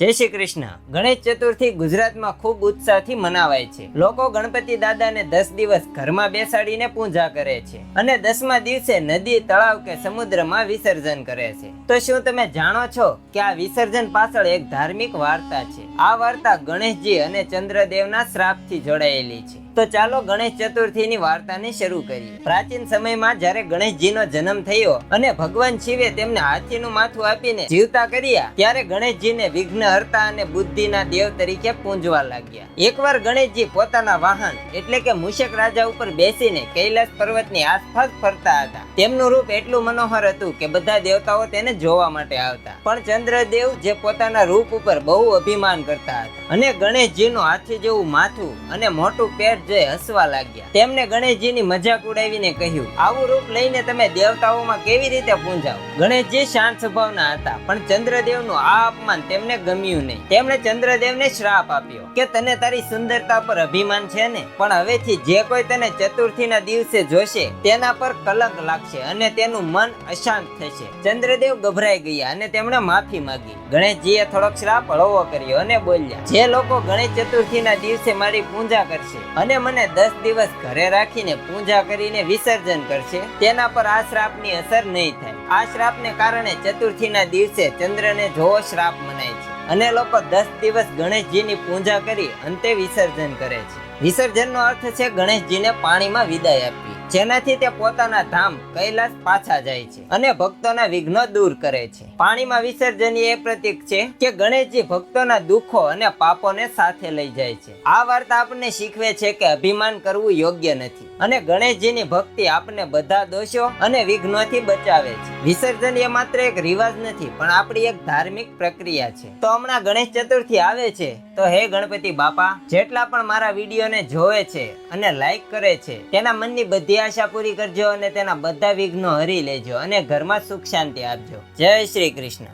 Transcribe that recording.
જય શ્રી કૃષ્ણ. ગણેશ ચતુર્થી ગુજરાતમાં ખૂબ ઉત્સાહથી મનાવાય છે. લોકો ગણપતિ દાદાને દસ દિવસ ઘરમાં બેસાડીને પૂજા કરે છે અને દસમા દિવસે નદી, તળાવ કે સમુદ્રમાં વિસર્જન કરે છે. તો શું તમે જાણો છો કે આ વિસર્જન પાછળ એક ધાર્મિક વાર્તા છે? આ વાર્તા ગણેશજી અને ચંદ્રદેવના શ્રાપથી જોડાયેલી છે. તો ચાલો ગણેશ ચતુર્થીની વાર્તાને શરૂ કરીએ. પ્રાચીન સમયમાં જ્યારે ગણેશજીનો જન્મ થયો અને ભગવાન શિવે તેમને હાથીનું માથું આપીને જીવતા કર્યા, ત્યારે ગણેશજીને વિઘ્નહર્તા અને બુદ્ધિના દેવ તરીકે પૂંજવા લાગ્યા. એકવાર ગણેશજી પોતાના વાહન, એટલે કે મૂષક રાજા ઉપર બેસીને કૈલાસ પર્વતની આસપાસ ફરતા હતા. તેમનું રૂપ એટલું મનોહર હતું કે બધા દેવતાઓ તેને જોવા માટે આવતા. પણ ચંદ્રદેવ જે પોતાના રૂપ ઉપર બહુ અભિમાન કરતા હતા. અને ગણેશજીનું હાથી જેવું માથું અને મોટું પેટ જોઈ હસવા લાગ્યા. તેમને ગણેશજીની મજાક ઉડાવીને કહ્યું, આવું રૂપ લઈને તમે દેવતાઓમાં કેવી રીતે પૂંજાવ ગણેશજી શાંત સ્વભાવના હતા, પણ ચંદ્રદેવનું આ અપમાન તેમને ગમ્યું નહીં. તેમણે ચંદ્રદેવને શ્રાપ આપ્યો કે તને તારી સુંદરતા પર અભિમાન છે ને? પણ હવેથી જે કોઈ તને ચતુર્થીના દિવસે જોશે, તેના પર કલંક લાગશે અને તેનું મન અશાંત થશે. ચંદ્રદેવ ગભરાઈ ગયા અને તેમણે માફી માંગી. ગણેશજીએ થોડોક શ્રાપ હળવો કર્યો અને બોલ્યા, જે લોકો ગણેશ ચતુર્થીના દિવસે મારી પૂજા કરશે અને મને દસ દિવસ ઘરે રાખીને પૂજા કરીને વિસર્જન કરશે. તેના પર આ શ્રાપની અસર નહીં થાય. આ શ્રાપને કારણે ચતુર્થીના દિવસે ચંદ્રને જોવો શ્રાપ મનાય છે. અને લોકો દસ દિવસ ગણેશજીની પૂજા કરી અંતે વિસર્જન કરે છે. વિસર્જનનો અર્થ છે ગણેશજીને પાણીમાં વિદાય આપવી. જેનાથી તે પોતાના ધામ કૈલાસ પાછા જાય છે અને ભક્તોના વિઘ્નો દૂર કરે છે. પાણીમાં વિસર્જન એ પ્રતીક છે કે ગણેશજી ભક્તોના દુઃખો અને પાપોને સાથે લઈ જાય છે. આ વાર્તા આપણને શીખવે છે કે અભિમાન કરવું યોગ્ય નથી અને ગણેશજીની ભક્તિ આપણને બધા દોષો અને વિઘ્નોથી બચાવે છે. વિસર્જન એ માત્ર એક રિવાજ નથી, પણ આપણી એક ધાર્મિક પ્રક્રિયા છે. તો હમણાં ગણેશ ચતુર્થી આવે છે, તો હે ગણપતિ બાપા, જેટલા પણ મારા વિડીયોને જોવે છે અને લાઈક કરે છે, તેના મનની આશા પૂરી કરજો અને તેના બધા વિઘ્નો હરી લેજો અને ઘરમાં સુખ શાંતિ આપજો. જય શ્રી કૃષ્ણ.